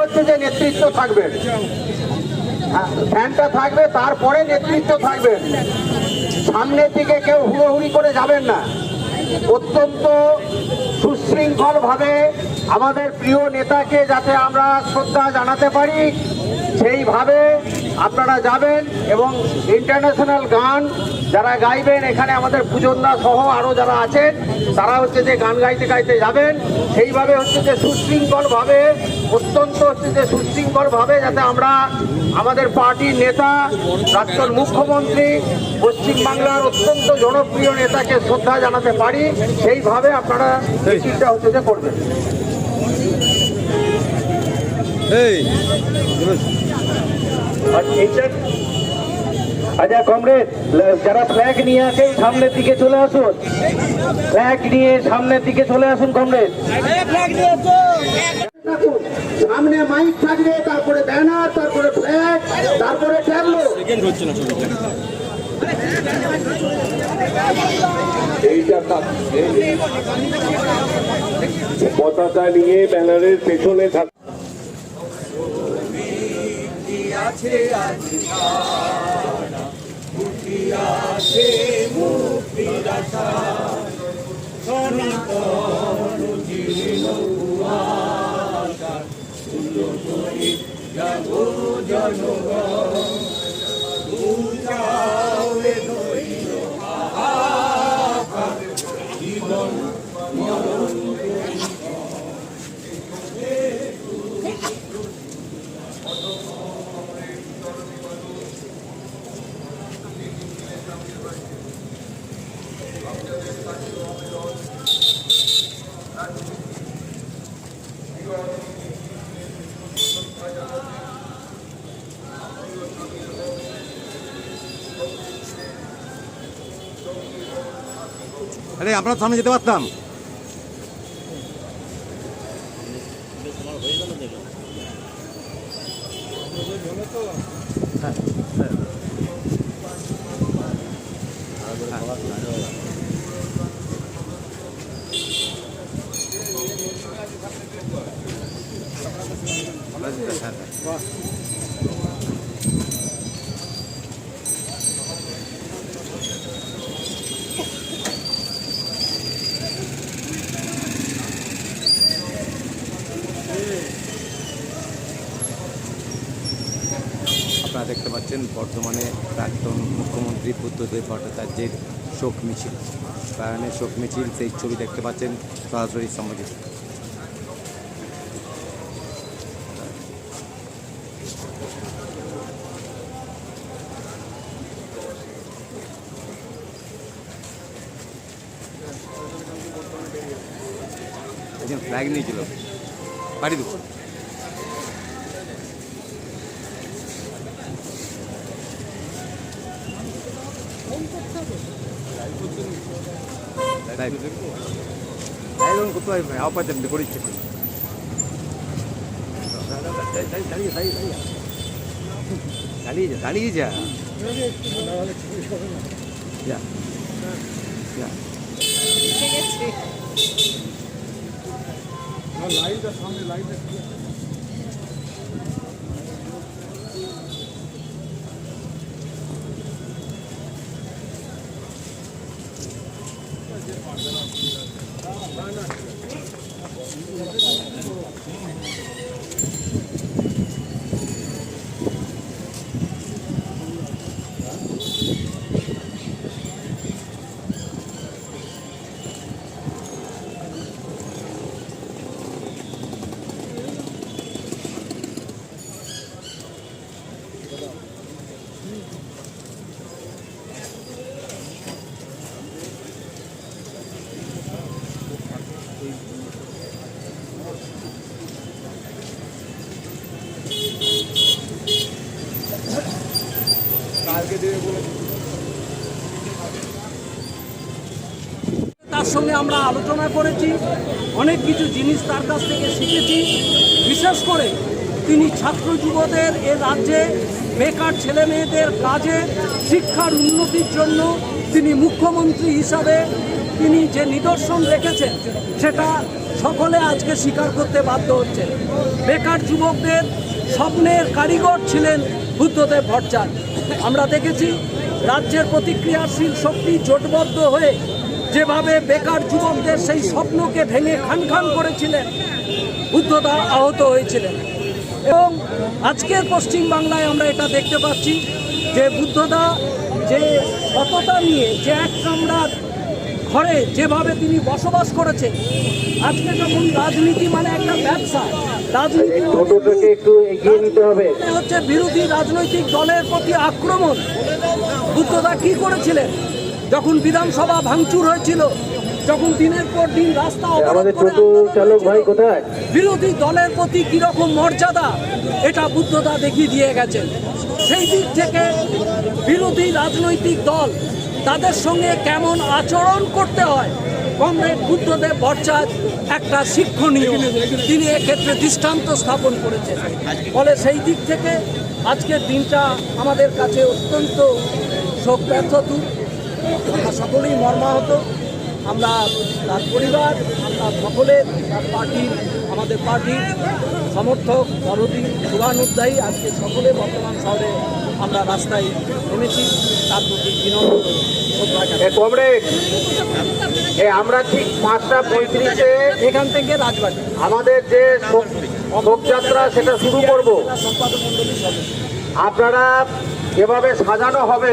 হচ্ছে যে নেতৃত্ব থাকবে। হ্যাঁ, ফ্যানটা থাকবে তারপরে নেতৃত্ব থাকবে। সামনের দিকে কেউ হুড়োহুড়ি করে যাবেন না। অত্যন্ত সুশৃঙ্খলভাবে আমাদের প্রিয় নেতাকে যাতে আমরা শ্রদ্ধা জানাতে পারি সেইভাবে আপনারা যাবেন এবং ইন্টারন্যাশনাল গান যারা গাইবেন এখানে আমাদের পূজনদা সহ আরও যারা আছেন, তারা হচ্ছে যে গান গাইতে গাইতে যাবেন। সেইভাবে হচ্ছে যে সুশৃঙ্খলভাবে, অত্যন্ত হচ্ছে যে সুশৃঙ্খলভাবে যাতে আমরা আমাদের পার্টির নেতা প্রাক্তন মুখ্যমন্ত্রী, পশ্চিমবাংলার অত্যন্ত জনপ্রিয় নেতাকে শ্রদ্ধা জানাতে পারি, সেইভাবে আপনারা মিছিলটা হচ্ছে যে করবেন। আর এইটা আচ্ছা কমরেড যারা ফ্ল্যাগ নিয়ে আসেন সামনের দিকে চলে আসুন। ফ্ল্যাগ নিয়ে সামনের দিকে চলে আসুন কমরেড। সামনে মাইক থাকবে তারপরে ব্যানার তারপরে ফ্ল্যাগ তারপরে ট্যাবলো পতাকা নিয়ে ব্যানারের পেছনে থাক আছে আছে মুক্তি আছে মুক্তির আশা সনাতন জীবন কুয়াশা সুন্দর করে জনগণ আরে আমরা সামনে যেতে পারতাম। আপনারা দেখতে পাচ্ছেন, বর্তমানে প্রাক্তন মুখ্যমন্ত্রী বুদ্ধদেব ভট্টাচার্যের শোক মিছিল। কারণে শোক মিছিল, সেই ছবি দেখতে পাচ্ছেন সরাসরি একজন ফ্ল্যাগ নিয়েছিল বাড়ি দেবো। করতে দাঁড়িয়ে দাঁড়িয়ে দাঁড়িয়ে যা দাঁড়িয়ে যা যা যা তার সঙ্গে আমরা আলোচনা করেছি, অনেক কিছু জিনিস তার কাছ থেকে শিখেছি। বিশেষ করে তিনি ছাত্র যুবদের এ রাজ্যে বেকার ছেলে মেয়েদের কাজে, শিক্ষার উন্নতির জন্য তিনি মুখ্যমন্ত্রী হিসাবে তিনি যে নিদর্শন রেখেছেন, সেটা সকলে আজকে স্বীকার করতে বাধ্য হচ্ছে। বেকার যুবকদের স্বপ্নের কারিগর ছিলেন বুদ্ধদেব ভট্টাচার্য আমরা দেখেছি রাজ্যের প্রতিক্রিয়াশীল শক্তি জোটবদ্ধ হয়ে যেভাবে বেকার যুবকদের সেই স্বপ্নকে ভেঙে খান খান করেছিলেন বুদ্ধদা আহত হয়েছিলেন। এবং আজকের পশ্চিমবাংলায় আমরা এটা দেখতে পাচ্ছি যে বুদ্ধদা যে সততা নিয়ে, যে এক কামরার ঘরে যেভাবে তিনি বসবাস করেছেন আজকে যখন রাজনীতি মানে একটা ব্যবসা রাজনীতি একটু এগিয়ে নিতে হবে। মানে হচ্ছে বিরোধী রাজনৈতিক দলের প্রতি আক্রমণ। বুদ্ধদা কি করেছিলেন? যখন বিধানসভা ভাঙচুর হয়েছিল যখন দিনের পর দিন রাস্তা চালক ভাই কোথায়? বিরোধী দলের প্রতি কীরকম মর্যাদা এটা বুদ্ধদা দেখিয়ে দিয়ে গেছেন। সেই দিক থেকে বিরোধী রাজনৈতিক দল তাদের সঙ্গে কেমন আচরণ করতে হয়? কমরেড বুদ্ধদেব ভট্টাচার্য, একটা শিক্ষণীয়। তিনি এক্ষেত্রে দৃষ্টান্ত স্থাপন করেছেন। ফলে সেই দিক থেকে আজকের দিনটা আমাদের কাছে অত্যন্ত শোক ব্যর্থ সকলেই মর্মাহত। আমরা তার পরিবার আমরা সকলের তার পার্টির আমাদের পার্টির সমর্থক দরদি শুভানুদ্দায়ী আজকে সকলে বর্তমান শহরে আমরা রাস্তায় নেমেছি তার প্রতি আমরা ঠিক পাঁচটা পঁয়ত্রিশে এখান থেকে রাজবাড়ি। আমাদের যে শোক- শোকযাত্রা সেটা শুরু করব। আপনারা যেভাবে সাজানো হবে